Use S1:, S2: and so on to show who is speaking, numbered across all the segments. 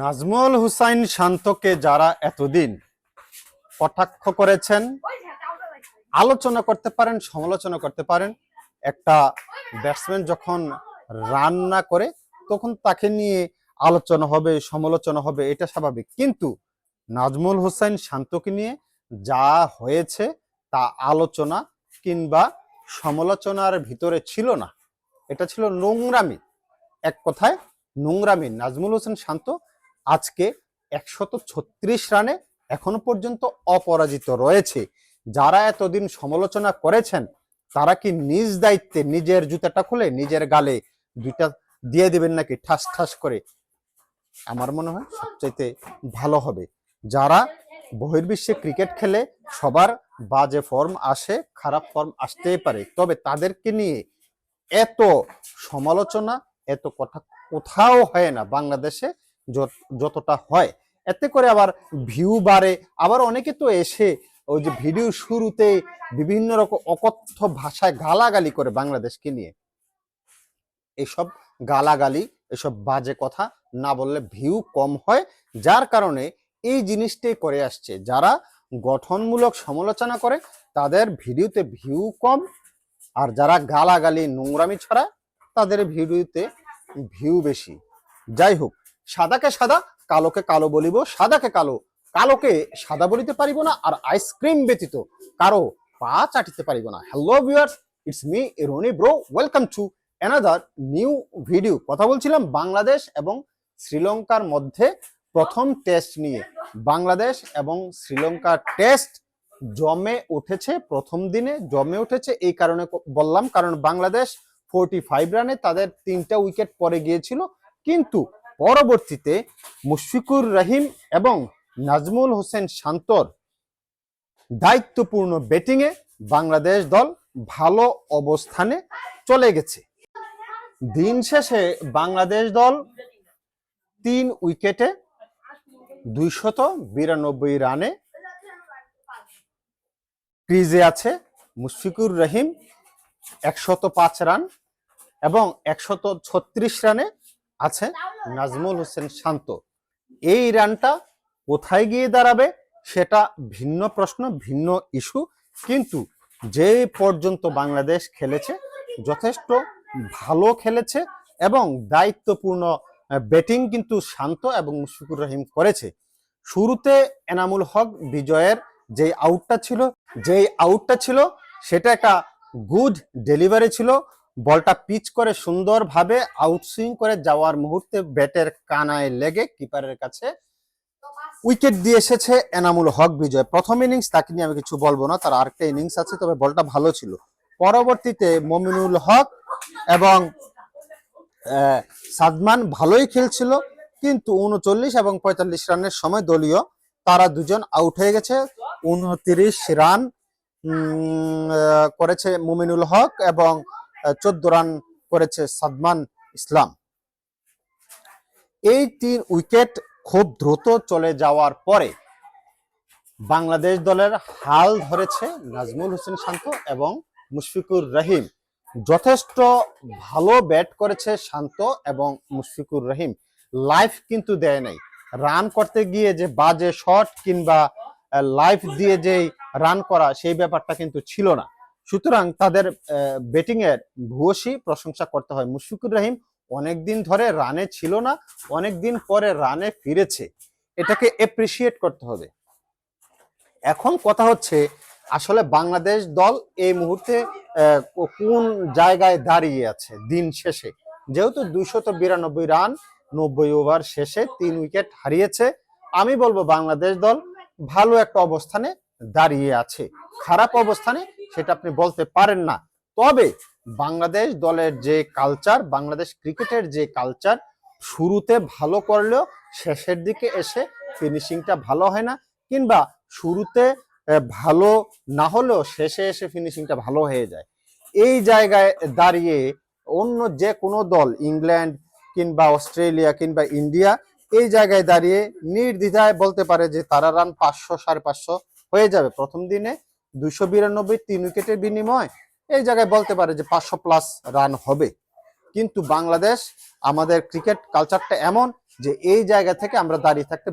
S1: নাজমুল হুসাইন শান্তকে যারা এতদিন কটাক্ষ করেছেন, আলোচনা করতে পারেন, সমালোচনা করতে পারেন, একটা ব্যাটসম্যান যখন রান না করে, তখন তাকে নিয়ে আলোচনা হবে, সমালোচনা হবে, এটা স্বাভাবিক। কিন্তু নাজমুল হোসেন শান্তকে নিয়ে যা হয়েছে, তা আলোচনা কিংবা সমালোচনার ভিতরে ছিল না। এটা ছিল নোংরামি। এক কথায় নোংরামি, নাজমুল হোসেন শান্ত আজকে একশত ছত্রিশ রানে এখনও পর্যন্ত অপরাজিত রয়েছে। যারা এতদিন সমালোচনা করেছেন, তারা কি নিজ দায়িত্বে নিজের জুতাটা খুলে নিজের গালে দুইটা দিয়ে দিবেন নাকি ঠাস ঠাস করে? আমার মনে হয় সবচাইতে ভালো হবে। যারা বহির্বিশ্বে ক্রিকেট খেলে সবার বাজে ফর্ম আসে, খারাপ ফর্ম আসতেই পারে। তবে তাদেরকে নিয়ে এত সমালোচনা, এত কথা কোথাও হয় না বাংলাদেশে যত- যতটা হয়। এতে করে আবার ভিউ বাড়ে। আবার অনেকে তো এসে ওই যে ভিডিও শুরুতে বিভিন্ন রকম অকথ্য ভাষায় গালাগালি করে বাংলাদেশকে নিয়ে। এসব গালাগালি, এসব বাজে কথা না বললে ভিউ কম হয়, যার কারণে এই জিনিসটাই করে আসছে। যারা গঠনমূলক সমালোচনা করে, তাদের ভিডিওতে ভিউ কম, আর যারা গালাগালি, নোংরামি ছড়ায়, তাদের ভিডিওতে ভিউ বেশি। যাই হোক সাদাকে সাদা, কালোকে কালো বলিব। সাদাকে কালো, কালোকে সাদা বলিতে পারিব না আর আইসক্রিম ব্যতীত কারও পা চাটিতে পারিব না। Hello viewers it's me Rony bro welcome to another new video কথা বলছিলাম বাংলাদেশ এবং শ্রীলঙ্কার মধ্যে প্রথম টেস্ট নিয়ে। বাংলাদেশ এবং শ্রীলঙ্কার টেস্ট জমে উঠেছে, প্রথম দিনে জমে উঠেছে, এই কারণে বললাম। কারণ বাংলাদেশ ফোরটি ফাইভ রানে তাদের তিনটা উইকেট পরে গিয়েছিল। কিন্তু পরবর্তীতে মুশফিকুর রহিম এবং নাজমুল হোসেন শান্তর দায়িত্বপূর্ণ ব্যাটিংয়ে বাংলাদেশ দল ভালো অবস্থানে চলে গেছে। দিন শেষে বাংলাদেশ দল তিন উইকেটে দুইশত বিরানব্বই রানে ক্রিজে আছে। মুশফিকুর রহিম একশত পাঁচ রান এবং একশত ছত্রিশ রানে আছে নাজমুল হোসেন শান্ত। এই রানটা কোথায় গিয়ে দাঁড়াবে সেটা ভিন্ন প্রশ্ন, ভিন্ন ইস্যু। কিন্তু যে পর্যন্ত বাংলাদেশ খেলেছে, যথেষ্ট ভালো খেলেছে এবং দায়িত্বপূর্ণ ব্যাটিং কিন্তু শান্ত এবং মুশফিকুর রহিম করেছে। শুরুতে এনামুল হক বিজয়ের যে আউটটা ছিল, যেই আউটটা ছিল, সেটা একটা গুড ডেলিভারি ছিল। বলটা পিচ করে সুন্দরভাবে আউটসুইং করে যাওয়ার মুহূর্তে ব্যাটের কানায় লেগে কিপারের কাছে উইকেট দিয়ে এসেছে এনামুল হক বিজয়। প্রথম ইনিংস তাকে নিয়ে আমি কিছু বলব না, তার আরেকটা ইনিংস আছে, তবে বলটা ভালো ছিল। পরবর্তীতে মমিনুল হক এবং সাদমান ভালোই খেলছিল, কিন্তু উনচল্লিশ এবং পঁয়তাল্লিশ রানের সময় দলীয় তারা দুজন আউট হয়ে গেছে। উনত্রিশ রান করেছে মুমিনুল হক এবং চোদ্দ রান করেছে সাদমান ইসলাম। এই তিন উইকেট খুব দ্রুত চলে যাওয়ার পরে বাংলাদেশ দলের হাল ধরেছে নাজমুল হোসেন শান্ত এবং মুশফিকুর রহিম। যথেষ্ট ভালো ব্যাট করেছে শান্ত এবং মুশফিকুর রহিম। লাইফ কিন্তু দেয় নাই। রান করতে গিয়ে যে বাজে শট কিংবা লাইফ দিয়ে যে রান করা, সেই ব্যাপারটা কিন্তু ছিল না। সুতরাং তাদের ব্যাটিং এর ভূয়সী প্রশংসা করতে হয়। মুশফিকুর রহিম অনেকদিন ধরে রানে ছিল না, অনেকদিন পরে রানে ফিরেছে। এটাকে এপ্রিসিয়েট করতে হবে। এখন কথা হচ্ছে, আসলে বাংলাদেশ দল এই মুহূর্তে কোন জায়গায় দাঁড়িয়ে আছে দিন শেষে? যেহেতু দুইশত বিরানব্বই রান, নব্বই ওভার শেষে তিন উইকেট হারিয়েছে, আমি বলব বাংলাদেশ দল ভালো একটা অবস্থানে দাঁড়িয়ে আছে। খারাপ অবস্থানে সেটা আপনি বলতে পারেন না। তবে বাংলাদেশ দলের যে কালচার বাংলাদেশ ক্রিকেটের যে কালচার শুরুতে ভালো করলেও শেষের দিকে এসে ফিনিশিংটা ভালো হয় না, কিংবা শুরুতে ভালো না হলেও শেষে এসে ফিনিশিংটা ভালো হয়ে যায়। এই জায়গায় দাঁড়িয়ে অন্য যে কোনো দল, ইংল্যান্ড কিংবা অস্ট্রেলিয়া কিংবা ইন্ডিয়া, এই জায়গায় দাঁড়িয়ে নির্দ্বিধায় বলতে পারে যে তারা রান পাঁচশো, সাড়ে পাঁচশো হয়ে যাবে। প্রথম দিনে দুইশো বিরানব্বই, তিন উইকেটের বিনিময়। এই জায়গায় বলতে পারে যে পাঁচশো প্লাস রান হবে। কিন্তু বাংলাদেশ, আমাদের ক্রিকেট কালচারটা এমন যে এই জায়গা থেকে আমরা দাঁড়িয়ে থাকতে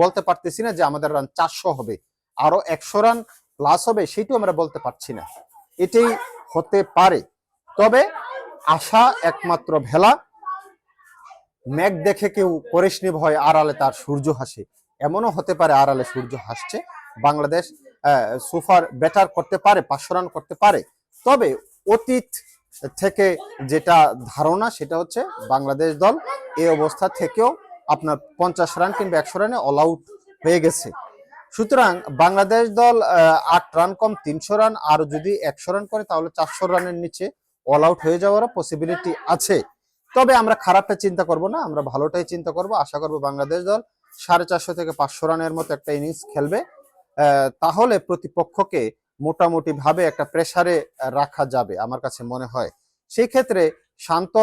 S1: বলতে পারতেছি না যে আমাদের রান চারশো হবে। আরও একশো রান প্লাস হবে, সেটাও আমরা বলতে পারছি না। এটাই হতে পারে। তবে আশা একমাত্র ভেলা মেঘ দেখে কেউ করিসনি ভয় আড়ালে তার সূর্য হাসে। এমনও হতে পারে আড়ালে সূর্য হাসছে বাংলাদেশ। সুপার বেটার করতে পারে, পাঁচশো রান করতে পারে। তবে অতীত থেকে যেটা ধারণা, সেটা হচ্ছে বাংলাদেশ দল এই অবস্থা থেকেও আপনার পঞ্চাশ রান কিংবা একশো রানে অল আউট হয়ে গেছে। সুতরাং বাংলাদেশ দল আট রান কম, তিনশো রান আর যদি একশো রান করে, তাহলে চারশো রানের নিচে অল আউট হয়ে যাওয়ার পসিবিলিটি আছে। তবে আমরা খারাপটা চিন্তা করব না, আমরা ভালোটাই চিন্তা করব। আশা করব বাংলাদেশ দল সাড়ে চারশো থেকে পাঁচশো রানের মতো একটা ইনিংস খেলবে। তাহলে প্রতিপক্ষকে মোটামুটি ভাবে একটা প্রেসারে রাখা যাবে, আমার কাছে মনে হয়। সেই ক্ষেত্রে শান্ত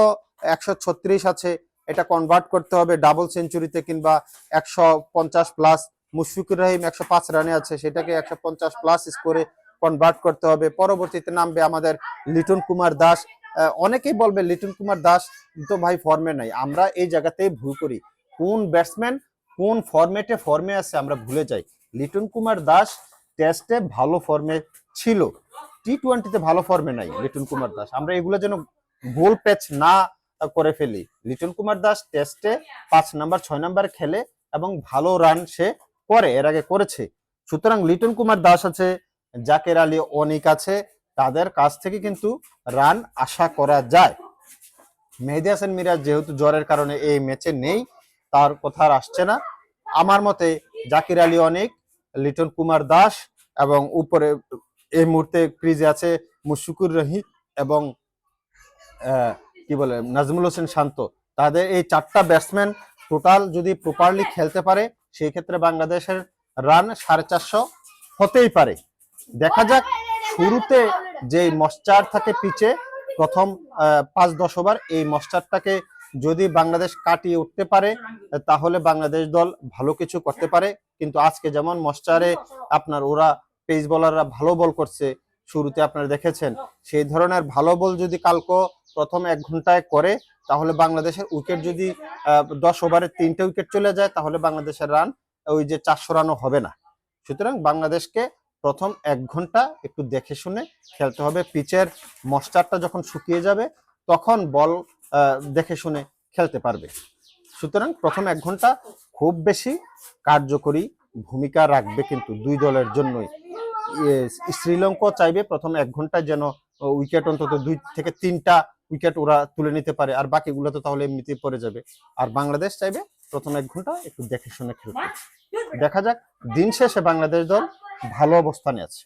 S1: একশো ছত্রিশ আছে, এটা কনভার্ট করতে হবে ডাবল সেঞ্চুরিতে কিংবা একশো পঞ্চাশ প্লাস মুশফিকুর রহিম একশো পাঁচ রানে আছে, সেটাকে একশো পঞ্চাশ প্লাস স্কোরে কনভার্ট করতে হবে। পরবর্তীতে নামবে আমাদের লিটন কুমার দাস। অনেকেই বলবে, লিটন কুমার দাস তো ভাই ফর্মে নাই। আমরা এই জায়গাতেই ভুল করি। কোন ব্যাটসম্যান কোন ফরম্যাটে ফর্মে আছে আমরা ভুলে যাই। লিটন কুমার দাস টেস্টে ভালো ফর্মে ছিল। টি টোয়েন্টিতে ভালো ফর্মে নাই লিটন কুমার দাস। আমরা এগুলো যেন গোল প্যাচ না করে ফেলি। লিটন কুমার দাস টেস্টে পাঁচ নাম্বার ছয় নাম্বার খেলে এবং ভালো রান সে করে, এর আগে করেছে। সুতরাং লিটন কুমার দাস আছে, জাকের আলী, অনিক আছে, তাদের কাছ থেকে কিন্তু রান আশা করা যায়। মেহেদি হাসান মিরাজ যেহেতু জ্বরের কারণে এই ম্যাচে নেই, তার কথা আসছে না। আমার মতে জাকির আলী, অনেক লিটন কুমার দাস এবং উপরে এই মুহূর্তে ক্রিজে আছে মুশফিকুর রহিম এবং কি বলে, নাজমুল হোসেন শান্ত। তাদের এই চারটা ব্যাটসম্যান টোটাল যদি প্রপারলি খেলতে পারে, সেই ক্ষেত্রে বাংলাদেশের রান সাড়ে চারশো হতেই পারে। দেখা যাক, শুরুতে যে মশ্চার থাকে পিচে, প্রথম পাঁচ দশ ওভার এই মশ্চারটাকে যদি বাংলাদেশ কাটিয়ে উঠতে পারে, তাহলে বাংলাদেশ দল ভালো কিছু করতে পারে। কিন্তু আজকে যেমন মশ্চারে আপনার ওরা পেস বলাররা ভালো বল করছে, শুরুতে আপনারা দেখেছেন, সেই ধরনের ভালো বল যদি কালকে প্রথম এক ঘন্টায় করে, তাহলে বাংলাদেশের উইকেট যদি দশ ওভারে তিনটে উইকেট চলে যায়, তাহলে বাংলাদেশের রান ওই যে চারশো রানও হবে না। সুতরাং বাংলাদেশকে প্রথম এক ঘণ্টা একটু দেখে শুনে খেলতে হবে। পিচের মস্টারটা যখন শুকিয়ে যাবে, তখন বল দেখে শুনে খেলতে পারবে। সুতরাং প্রথম এক ঘণ্টা খুব বেশি কার্যকরী ভূমিকা রাখবে কিন্তু দুই দলের জন্যই। শ্রীলঙ্কা চাইবে প্রথম এক ঘন্টায় যেন উইকেট অন্তত দুই থেকে তিনটা উইকেট ওরা তুলে নিতে পারে, আর বাকিগুলো তো তাহলে এমনিতেই পড়ে যাবে। আর বাংলাদেশ চাইবে প্রথম এক ঘণ্টা একটু দেখে শুনে খেলতে। দেখা যাক, দিন শেষে বাংলাদেশ দল ভালো অবস্থানে আছে।